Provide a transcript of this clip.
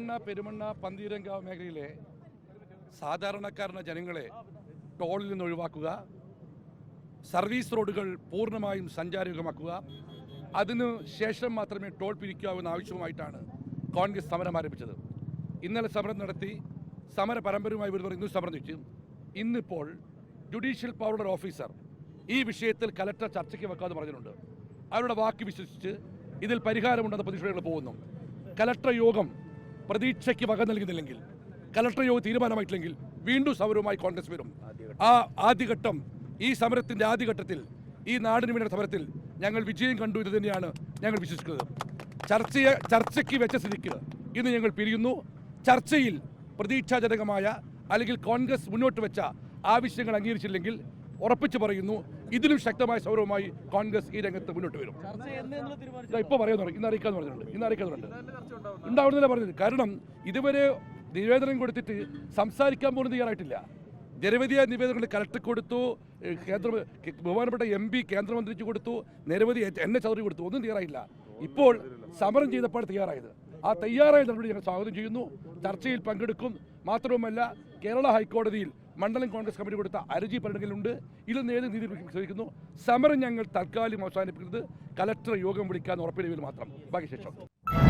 പെരുമണ്ണ പെരുമണ്ണ പന്തീരങ്കാവ് മേഖലയിലെ സാധാരണക്കാരന ജനങ്ങളെ ടോളിൽ നിന്ന് ഒഴിവാക്കുക സർവീസ് റോഡുകൾ പൂർണമായും സഞ്ചാരയോഗ്യമാക്കുക അതിനു ശേഷം മാത്രമേ ടോൾ പിരിക്കാവുന്ന ആവശ്യവുമായിട്ടാണ് കോൺഗ്രസ് സമരം ആരംഭിച്ചത്. ഇന്നലെ സമരം നടത്തി സമര പരമ്പരയുമായി വരുന്നവർ ഇന്നും സമരം വെച്ചു ഇന്നിപ്പോൾ ജുഡീഷ്യൽ പവറുടെ ഓഫീസർ ഈ വിഷയത്തിൽ കലക്ടർ ചർച്ചയ്ക്ക് വെക്കാമെന്ന് പറഞ്ഞിട്ടുണ്ട്. അവരുടെ വാക്ക് വിശ്വസിച്ച് ഇതിൽ പരിഹാരമുണ്ടെന്ന പ്രതീക്ഷകൾ പോകുന്നു. കലക്ടർ യോഗം പ്രതീക്ഷയ്ക്ക് വക നൽകുന്നില്ലെങ്കിൽ കലക്ടർ യോഗം തീരുമാനമായിട്ടില്ലെങ്കിൽ വീണ്ടും സമരവുമായി കോൺഗ്രസ് വരും. ആ ആദ്യഘട്ടം ഈ സമരത്തിന്റെ ആദ്യഘട്ടത്തിൽ ഈ നാടിന് വേണ്ട സമരത്തിൽ ഞങ്ങൾ വിജയം കണ്ടു ഇത് തന്നെയാണ് ഞങ്ങൾ വിശ്വസിക്കുന്നത്. ചർച്ചയെ ചർച്ചയ്ക്ക് വെച്ച സ്ഥിതിക്ക് ഇന്ന് ഞങ്ങൾ പിരിയുന്നു. ചർച്ചയിൽ പ്രതീക്ഷാജനകമായ അല്ലെങ്കിൽ കോൺഗ്രസ് മുന്നോട്ട് വെച്ച ആവശ്യങ്ങൾ അംഗീകരിച്ചില്ലെങ്കിൽ ഉറപ്പിച്ചു പറയുന്നു. ഇതിലും ശക്തമായ സൗരവുമായി കോൺഗ്രസ് ഈ രംഗത്ത് മുന്നോട്ട് വരും. ഇപ്പൊ പറയുന്നു ഇന്ന് അറിയിക്കാന്ന് പറഞ്ഞിട്ടുണ്ട്. ഇന്ന് അറിയിക്കുന്നുണ്ട് ഉണ്ടാവുന്നില്ല പറഞ്ഞത്? കാരണം ഇതുവരെ നിവേദനം കൊടുത്തിട്ട് സംസാരിക്കാൻ പോലും തയ്യാറായിട്ടില്ല. നിരവധിയായ നിവേദനങ്ങൾ കലക്ടർ കൊടുത്തു കേന്ദ്ര ബഹുമാനപ്പെട്ട എം പി കേന്ദ്രമന്ത്രിക്ക് കൊടുത്തു നിരവധി എൻ എ ചൗധരി കൊടുത്തു. ഒന്നും തയ്യാറായില്ല. ഇപ്പോൾ സമരം ചെയ്തപ്പോൾ തയ്യാറായത്. ആ തയ്യാറായ നടപടി ഞങ്ങൾ സ്വാഗതം ചെയ്യുന്നു. ചർച്ചയിൽ പങ്കെടുക്കും. മാത്രവുമല്ല കേരള ഹൈക്കോടതിയിൽ മണ്ഡലം കോൺഗ്രസ് കമ്മിറ്റി കൊടുത്ത അരജി പരിഗണനയിലുണ്ട്. ഇതിൽ നേരെ നീതി ശ്രമിക്കുന്നു സമരം ഞങ്ങൾ തൽക്കാലം അവസാനിപ്പിക്കുന്നത് കലക്ടർ യോഗം വിളിക്കാൻ ഉറപ്പിടുകയിൽ മാത്രം. ബാക്കി ശേഷം